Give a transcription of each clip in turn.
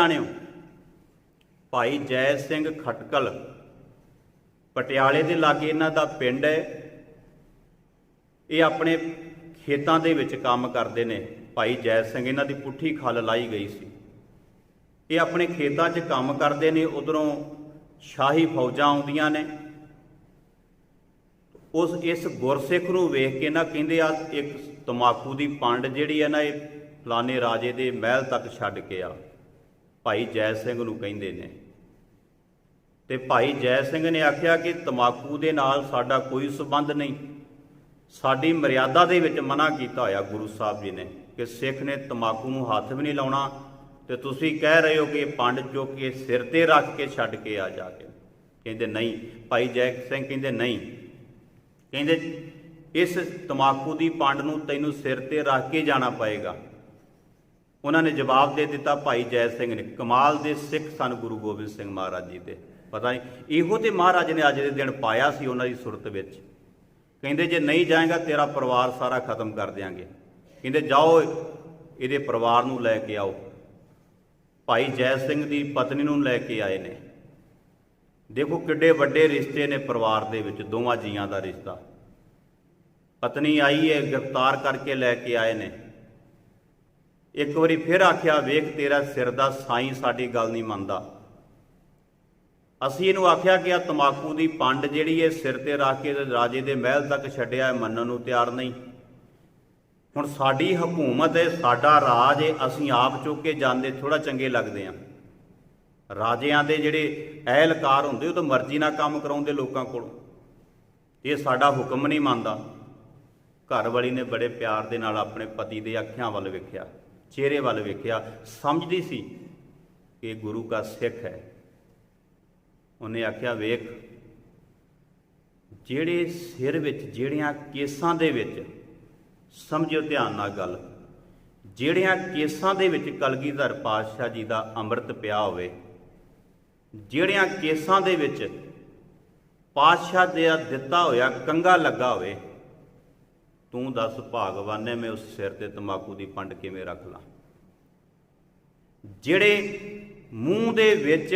ਜਾਣਿਓ, ਭਾਈ ਜੈ ਸਿੰਘ ਖਟਕਲ ਪਟਿਆਲੇ ਦੇ ਲਾਗੇ ਇਹਨਾਂ ਦਾ ਪਿੰਡ ਹੈ। ਇਹ ਆਪਣੇ ਖੇਤਾਂ ਦੇ ਵਿੱਚ ਕੰਮ ਕਰਦੇ ਨੇ। ਭਾਈ ਜੈ ਸਿੰਘ ਇਹਨਾਂ ਦੀ ਪੁੱਠੀ ਖੱਲ ਲਾਈ ਗਈ ਸੀ। ਇਹ ਆਪਣੇ ਖੇਤਾਂ 'ਚ ਕੰਮ ਕਰਦੇ ਨੇ, ਉਧਰੋਂ ਸ਼ਾਹੀ ਫੌਜਾਂ ਆਉਂਦੀਆਂ ਨੇ। ਉਸ, ਇਸ ਗੁਰਸਿੱਖ ਨੂੰ ਵੇਖ ਕੇ ਨਾ ਕਹਿੰਦੇ ਆ ਇੱਕ ਤਮਾਕੂ ਦੀ ਪੰਡ ਜਿਹੜੀ ਹੈ ਨਾ, ਇਹ ਫਲਾਣੇ ਰਾਜੇ ਦੇ ਮਹਿਲ ਤੱਕ ਛੱਡ ਕੇ ਆ। ਭਾਈ ਜੈ ਸਿੰਘ ਨੂੰ ਕਹਿੰਦੇ ਨੇ। ਤੇ ਭਾਈ ਜੈ ਸਿੰਘ ਨੇ ਆਖਿਆ ਕਿ ਤਮਾਕੂ ਦੇ ਨਾਲ ਸਾਡਾ ਕੋਈ ਸਬੰਧ ਨਹੀਂ। ਸਾਡੀ ਮਰਿਆਦਾ ਦੇ ਵਿੱਚ ਮਨਾ ਕੀਤਾ ਹੋਇਆ ਗੁਰੂ ਸਾਹਿਬ ਜੀ ਨੇ ਕਿ ਸਿੱਖ ਨੇ ਤਮਾਕੂ ਨੂੰ ਹੱਥ ਵੀ ਨਹੀਂ ਲਾਉਣਾ ਤੇ ਤੁਸੀਂ ਕਹਿ ਰਹੇ ਹੋ ਕਿ ਪੰਡ ਚੁੱਕ ਕੇ ਸਿਰ ਤੇ ਰੱਖ ਕੇ ਛੱਡ ਕੇ ਆ ਜਾ ਕੇ। ਕਹਿੰਦੇ ਨਹੀਂ, ਭਾਈ ਜੈ ਸਿੰਘ ਕਹਿੰਦੇ ਨਹੀਂ। ਕਹਿੰਦੇ ਇਸ ਤਮਾਕੂ ਦੀ ਪੰਡ ਨੂੰ ਤੈਨੂੰ ਸਿਰ ਤੇ ਰੱਖ ਕੇ ਜਾਣਾ ਪਏਗਾ। ਉਹਨਾਂ ਨੇ ਜਵਾਬ ਦੇ ਦਿੱਤਾ ਭਾਈ ਜੈ ਸਿੰਘ ਨੇ, ਕਮਾਲ ਦੇ ਸਿੱਖ ਸਨ ਗੁਰੂ ਗੋਬਿੰਦ ਸਿੰਘ ਮਹਾਰਾਜ ਜੀ ਦੇ। ਪਤਾ ਨਹੀਂ, ਇਹੋ ਤੇ ਮਹਾਰਾਜ ਨੇ ਅੱਜ ਦੇ ਦਿਨ ਪਾਇਆ ਸੀ ਉਹਨਾਂ ਦੀ ਸੁਰਤ ਵਿੱਚ। ਕਹਿੰਦੇ, ਜੇ ਨਹੀਂ ਜਾਏਗਾ ਤੇਰਾ ਪਰਿਵਾਰ ਸਾਰਾ ਖਤਮ ਕਰ ਦਿਆਂਗੇ। ਕਹਿੰਦੇ, ਜਾਓ, ਇਹਦੇ ਪਰਿਵਾਰ ਨੂੰ ਲੈ ਕੇ ਆਓ। ਭਾਈ ਜੈ ਸਿੰਘ ਦੀ ਪਤਨੀ ਨੂੰ ਲੈ ਕੇ ਆਏ ਨੇ। ਦੇਖੋ ਕਿੱਡੇ ਵੱਡੇ ਰਿਸ਼ਤੇ ਨੇ ਪਰਿਵਾਰ ਦੇ ਵਿੱਚ, ਦੋਵਾਂ ਜੀਆਂ ਦਾ ਰਿਸ਼ਤਾ। ਪਤਨੀ ਆਈ ਹੈ, ਗ੍ਰਿਫਤਾਰ ਕਰਕੇ ਲੈ ਕੇ ਆਏ ਨੇ। ਇੱਕ ਵਾਰੀ ਫਿਰ ਆਖਿਆ, ਵੇਖ, ਤੇਰਾ ਸਿਰ ਦਾ ਸਾਈਂ ਸਾਡੀ ਗੱਲ ਨਹੀਂ ਮੰਨਦਾ। ਅਸੀਂ ਇਹਨੂੰ ਆਖਿਆ ਕਿ ਆ ਤਮਾਕੂ ਦੀ ਪੰਡ ਜਿਹੜੀ ਹੈ ਸਿਰ ਤੇ ਰੱਖ ਕੇ ਰਾਜੇ ਦੇ ਮਹਿਲ ਤੱਕ ਛੱਡਿਆ ਮੰਨਣ ਨੂੰ ਤਿਆਰ ਨਹੀਂ। ਹੁਣ ਸਾਡੀ ਹਕੂਮਤ ਹੈ, ਸਾਡਾ ਰਾਜ ਹੈ, ਅਸੀਂ ਆਪ ਚੁੱਕ ਕੇ ਜਾਂਦੇ ਥੋੜਾ ਚੰਗੇ ਲੱਗਦੇ ਆ ਰਾਜਿਆਂ ਦੇ ਜਿਹੜੇ ਅਹਿਲਕਾਰ ਹੁੰਦੇ, ਉਹ ਤਾਂ ਮਰਜ਼ੀ ਨਾਲ ਕੰਮ ਕਰਾਉਂਦੇ ਲੋਕਾਂ ਕੋਲ। ਇਹ ਸਾਡਾ ਹੁਕਮ ਨਹੀਂ ਮੰਨਦਾ। ਘਰ ਵਾਲੀ ਨੇ ਬੜੇ ਪਿਆਰ ਦੇ ਨਾਲ ਆਪਣੇ ਪਤੀ ਦੇ ਅੱਖਾਂ ਵੱਲ ਵੇਖਿਆ। ਚਿਹਰੇ ਵੱਲ ਵੇਖਿਆ, ਸਮਝਦੀ ਸੀ ਕਿ ਗੁਰੂ ਦਾ ਸਿੱਖ ਹੈ। ਉਹਨੇ ਆਖਿਆ, ਵੇਖ, ਜਿਹੜੇ ਸਿਰ ਵਿੱਚ, ਜਿਹੜੀਆਂ ਕੇਸਾਂ ਦੇ ਵਿੱਚ, ਸਮਝਿਓ ਧਿਆਨ ਨਾਲ ਗੱਲ, ਜਿਹੜਿਆਂ ਕੇਸਾਂ ਦੇ ਵਿੱਚ ਕਲਗੀਧਰ ਪਾਤਸ਼ਾਹ ਜੀ ਦਾ ਅੰਮ੍ਰਿਤ ਪਿਆ ਹੋਵੇ, ਜਿਹੜਿਆਂ ਕੇਸਾਂ ਦੇ ਵਿੱਚ ਪਾਤਸ਼ਾਹ ਦੇ ਦਿੱਤਾ ਹੋਇਆ ਕੰਗਾ ਲੱਗਾ ਹੋਵੇ ਤੂੰ ਦੱਸ ਭਾਗਵਾਨੇ ਮੈਂ ਉਸ ਸਿਰ ਤੇ ਤਮਾਕੂ ਦੀ ਪੰਡ ਕਿਵੇਂ ਰੱਖ ਲਾਂ? ਜਿਹੜੇ ਮੂੰਹ ਦੇ ਵਿੱਚ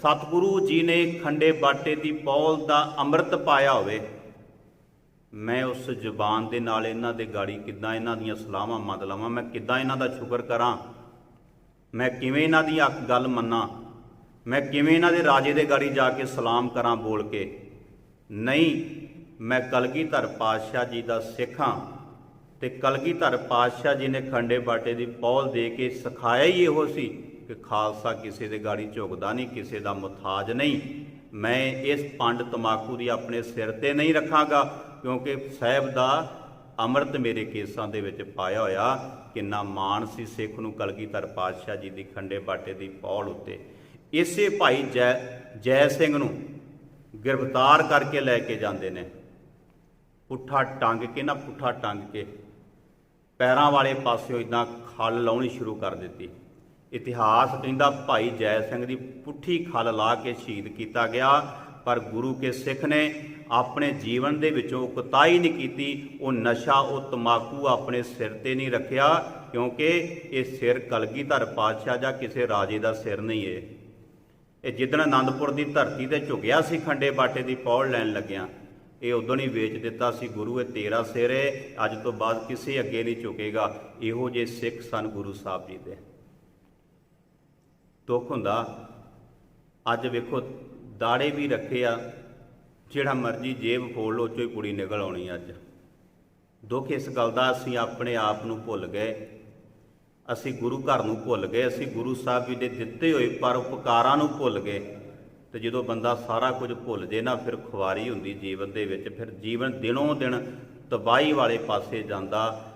ਸਤਿਗੁਰੂ ਜੀ ਨੇ ਖੰਡੇ ਬਾਟੇ ਦੀ ਪੌਲ ਦਾ ਅੰਮ੍ਰਿਤ ਪਾਇਆ ਹੋਵੇ, ਮੈਂ ਉਸ ਜ਼ੁਬਾਨ ਦੇ ਨਾਲ ਇਹਨਾਂ ਦੇ ਗਾੜੀ ਕਿੱਦਾਂ ਇਹਨਾਂ ਦੀਆਂ ਸਲਾਹਾਂ ਮੰਨ ਲਵਾਂ? ਮੈਂ ਕਿੱਦਾਂ ਇਹਨਾਂ ਦਾ ਸ਼ੁਕਰ ਕਰਾਂ? ਮੈਂ ਕਿਵੇਂ ਇਹਨਾਂ ਦੀ ਅੱਖ ਗੱਲ ਮੰਨਾਂ? ਮੈਂ ਕਿਵੇਂ ਇਹਨਾਂ ਦੇ ਰਾਜੇ ਦੇ ਗਾੜੀ ਜਾ ਕੇ ਸਲਾਮ ਕਰਾਂ ਬੋਲ ਕੇ? ਨਹੀਂ ਮੈਂ ਕਲਗੀਧਰ ਪਾਤਸ਼ਾਹ ਜੀ ਦਾ ਸਿੱਖ ਸਿੱਖਾਂ ਤੇ ਕਲਗੀਧਰ ਪਾਤਸ਼ਾਹ ਜੀ ਨੇ ਖੰਡੇ ਬਾਟੇ ਦੀ ਪੌਲ ਦੇ ਕੇ ਸਿਖਾਇਆ ਹੀ ਇਹੋ ਸੀ ਕਿ ਖਾਲਸਾ ਕਿਸੇ ਦੇ ਗਾੜੀ ਝੁਕਦਾ ਨਹੀਂ, ਕਿਸੇ ਦਾ ਮੁਤਾਜ ਨਹੀਂ। ਮੈਂ ਇਸ ਪੰਡ ਤਮਾਕੂ ਦੀ ਆਪਣੇ ਸਿਰ ਤੇ ਨਹੀਂ ਰੱਖਾਂਗਾ, ਕਿਉਂਕਿ ਸਾਹਿਬ ਦਾ ਅੰਮ੍ਰਿਤ ਮੇਰੇ ਕੇਸਾਂ ਦੇ ਵਿੱਚ ਪਾਇਆ ਹੋਇਆ ਕਿੰਨਾ ਮਾਣ ਸੀ ਸਿੱਖ ਨੂੰ ਕਲਗੀਧਰ ਪਾਤਸ਼ਾਹ ਜੀ ਦੀ ਖੰਡੇ ਬਾਟੇ ਦੀ ਪੌਲ ਉੱਤੇ। ਇਸੇ ਭਾਈ ਜੈ ਜੈ ਸਿੰਘ ਨੂੰ ਗ੍ਰਿਫਤਾਰ ਕਰਕੇ ਲੈ ਕੇ ਜਾਂਦੇ ਨੇ। ਪੁੱਠਾ ਟੰਗ ਕੇ ਨਾ ਪੁੱਠਾ ਟੰਗ ਕੇ ਪੈਰਾਂ ਵਾਲੇ ਪਾਸਿਓਂ ਇਦਾਂ ਖਲ ਲਾਉਣੀ ਸ਼ੁਰੂ ਕਰ ਦਿੱਤੀ। ਇਤਿਹਾਸ ਕਹਿੰਦਾ ਭਾਈ ਜੈ ਸਿੰਘ ਦੀ ਪੁੱਠੀ ਖਲ ਲਾ ਕੇ ਸ਼ਹੀਦ ਕੀਤਾ ਗਿਆ, ਪਰ ਗੁਰੂ ਕੇ ਸਿੱਖ ਨੇ ਆਪਣੇ ਜੀਵਨ ਦੇ ਵਿੱਚੋਂ ਕੁਤਾਈ ਨਹੀਂ ਕੀਤੀ, ਉਹ ਨਸ਼ਾ, ਉਹ ਤਮਾਕੂ ਆਪਣੇ ਸਿਰ ਤੇ ਨਹੀਂ ਰੱਖਿਆ, ਕਿਉਂਕਿ ਇਹ ਸਿਰ ਕਲਗੀਧਰ ਪਾਤਸ਼ਾਹ ਜਾਂ ਕਿਸੇ ਰਾਜੇ ਦਾ ਸਿਰ ਨਹੀਂ ਏ। ਇਹ ਜਿੱਦਣ ਆਨੰਦਪੁਰ ਦੀ ਧਰਤੀ ਤੇ ਝੁਕਿਆ ਸੀ, ਖੰਡੇ ਬਾਟੇ ਦੀ ਪੌੜ ਲੈਣ ਲੱਗਿਆ ਇਹ ਉਦੋਂ ਹੀ ਵੇਚ ਦਿੱਤਾ ਸੀ, ਗੁਰੂ ਇਹ ਤੇਰਾ ਸਿਰ ਹੈ ਅੱਜ ਤੋਂ ਬਾਅਦ ਕਿਸੇ ਅੱਗੇ ਨਹੀਂ ਝੁਕੇਗਾ। ਇਹੋ ਜੇ ਸਿੱਖ ਸਨ ਗੁਰੂ ਸਾਹਿਬ ਜੀ ਦੇ। ਦੁੱਖ ਹੁੰਦਾ, ਅੱਜ ਵੇਖੋ, ਦਾੜੇ ਵੀ ਰੱਖੇ ਆ, ਜਿਹੜਾ ਮਰਜ਼ੀ ਜੇਬ ਖੋਲ ਲੋ ਚੋਂ ਹੀ ਕੁੜੀ ਨਿਕਲ ਆਉਣੀ ਅੱਜ। ਦੁੱਖ ਇਸ ਗੱਲ ਦਾ, ਅਸੀਂ ਆਪਣੇ ਆਪ ਨੂੰ ਭੁੱਲ ਗਏ। ਅਸੀਂ ਗੁਰੂ ਘਰ ਨੂੰ ਭੁੱਲ ਗਏ, ਅਸੀਂ ਗੁਰੂ ਸਾਹਿਬ ਜੀ ਦੇ ਦਿੱਤੇ ਹੋਏ ਪਰ ਉਪਕਾਰਾਂ ਨੂੰ ਭੁੱਲ ਗਏ। ਤੇ ਜਦੋਂ ਬੰਦਾ ਸਾਰਾ ਕੁਝ ਭੁੱਲ ਜੇ ਨਾ, ਫਿਰ ਖੁਆਰੀ ਹੁੰਦੀ ਜੀਵਨ ਦੇ ਵਿੱਚ, ਫਿਰ ਜੀਵਨ ਦਿਨੋਂ ਦਿਨ ਤਬਾਹੀ ਵਾਲੇ ਪਾਸੇ ਜਾਂਦਾ।